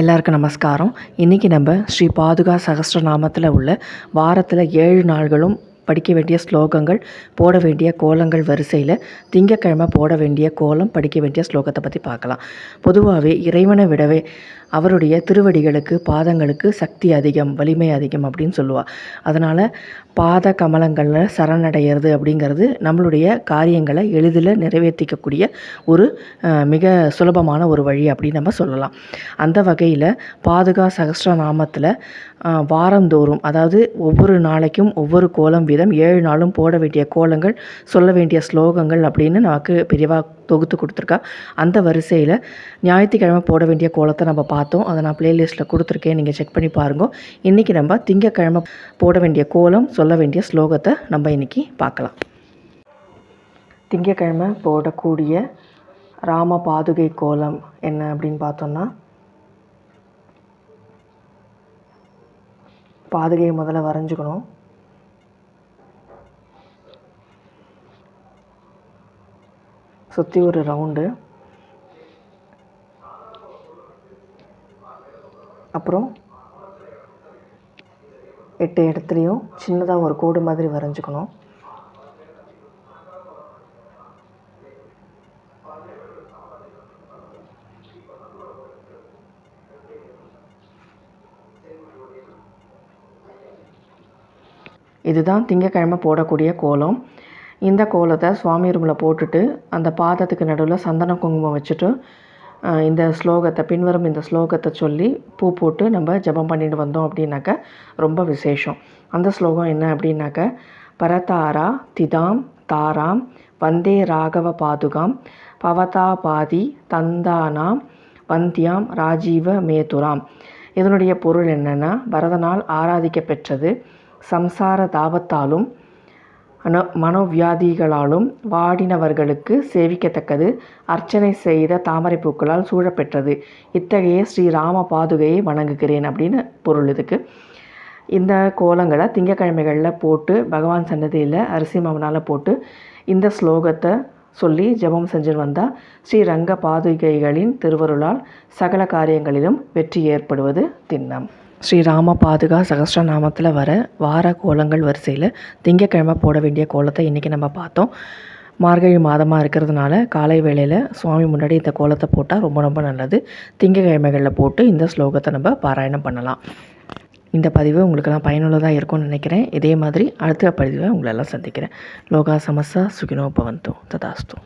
எல்லாருக்கும் நமஸ்காரம். இன்றைக்கி நம்ம ஸ்ரீ பாதுகா சகஸ்ரநாமத்தில் உள்ள வாரத்தில் ஏழு நாள்களும் படிக்க வேண்டிய ஸ்லோகங்கள் போட வேண்டிய கோலங்கள் வரிசையில் திங்கக்கிழமை போட வேண்டிய கோலம் படிக்க வேண்டிய ஸ்லோகத்தை பற்றி பார்க்கலாம். பொதுவாகவே இறைவனை விடவே அவருடைய திருவடிகளுக்கு பாதங்களுக்கு சக்தி அதிகம் வலிமை அதிகம் அப்படின்னு சொல்லுவாள் அதனால் பாத கமலங்களில் சரணடைகிறது அப்படிங்கிறது நம்மளுடைய காரியங்களை எளிதில் நிறைவேற்றிக்கக்கூடிய ஒரு மிக சுலபமான ஒரு வழி அப்படின்னு நம்ம சொல்லலாம். அந்த வகையில் பாதுகா சகஸ்ர நாமத்தில் வாரந்தோறும் அதாவது ஒவ்வொரு நாளைக்கும் ஒவ்வொரு கோலம் வீதம் ஏழு நாளும் போட வேண்டிய கோலங்கள் சொல்ல வேண்டிய ஸ்லோகங்கள் அப்படின்னு நமக்கு பெரியவா தொகுத்து கொடுத்துருக்கா. அந்த வரிசையில் ஞாயிற்றுக்கிழமை போட வேண்டிய கோலத்தை நம்ம பார்த்தோம். அதை நான் ப்ளேலிஸ்ட்டில் கொடுத்துருக்கேன். நீங்கள் செக் பண்ணி பாருங்க. இன்றைக்கி நம்ம திங்கக்கிழமை போட வேண்டிய கோலம் சொல்ல வேண்டிய ஸ்லோகத்தை நம்ம இன்றைக்கி பார்க்கலாம். திங்கக்கிழமை போடக்கூடிய ராம பாதுகை கோலம் என்ன அப்படின்னு பார்த்தோம்னா பாதுகையை முதல்ல வரைஞ்சுக்கணும். சுற்றி ஒரு ரவுண்டு அப்புறம் எட்டு இடத்துலையும் சின்னதாக ஒரு கோடு மாதிரி வரைஞ்சிக்கணும். இதுதான் திங்கக்கிழமை போடக்கூடிய கோலம். இந்த கோலத்தை சுவாமி ரூமில் போட்டுட்டு அந்த பாதத்துக்கு நடுவில் சந்தன குங்குமம் வச்சுட்டு இந்த ஸ்லோகத்தை பின்வரும் இந்த ஸ்லோகத்தை சொல்லி பூ போட்டு நம்ம ஜெபம் பண்ணிட்டு வந்தோம் அப்படின்னாக்க ரொம்ப விசேஷம். அந்த ஸ்லோகம் என்ன அப்படின்னாக்க பரதாரா திதாம் தாராம் வந்தே ராகவ பாதுகாம் பவதா பாதி தந்தானாம் வந்தியாம் ராஜீவ மேதுராம். இதனுடைய பொருள் என்னென்னா பரதனால் ஆராதிக்க பெற்றது சம்சார தாபத்தாலும் மனோ மனோவியாதிகளாலும் வாடினவர்களுக்கு சேவிக்கத்தக்கது. அர்ச்சனை செய்த தாமரை பூக்களால் சூழப்பெற்றது. இத்தகைய ஸ்ரீராம பாதுகையை வணங்குகிறேன் அப்படின்னு பொருள் இதுக்கு. இந்த கோலங்களை திங்கக்கிழமைகளில் போட்டு பகவான் சன்னதியில் அரிசி மாவனால் போட்டு இந்த ஸ்லோகத்தை சொல்லி ஜெபம் செஞ்சு வந்தால் ஸ்ரீரங்க பாதுகைகளின் திருவருளால் சகல காரியங்களிலும் வெற்றி ஏற்படுவது திண்ணம். ஸ்ரீராம பாதுகா சகஸ்ரநாமத்தில் வர வார கோலங்கள் வரிசையில் திங்கக்கிழமை போட வேண்டிய கோலத்தை இன்றைக்கி நம்ம பார்த்தோம். மார்கழி மாதமாக இருக்கிறதுனால காலை வேளையில் சுவாமி முன்னாடி இந்த கோலத்தை போட்டால் ரொம்ப ரொம்ப நல்லது. திங்கக்கிழமைகளில் போட்டு இந்த ஸ்லோகத்தை நம்ம பாராயணம் பண்ணலாம். இந்த பதிவு உங்களுக்கெல்லாம் பயனுள்ளதாக இருக்கும்னு நினைக்கிறேன். இதே மாதிரி அடுத்த பதிவை உங்களெல்லாம் சந்திக்கிறேன். லோகா சமஸ்தா சுகினோ பவந்தோ ததாஸ்தோ.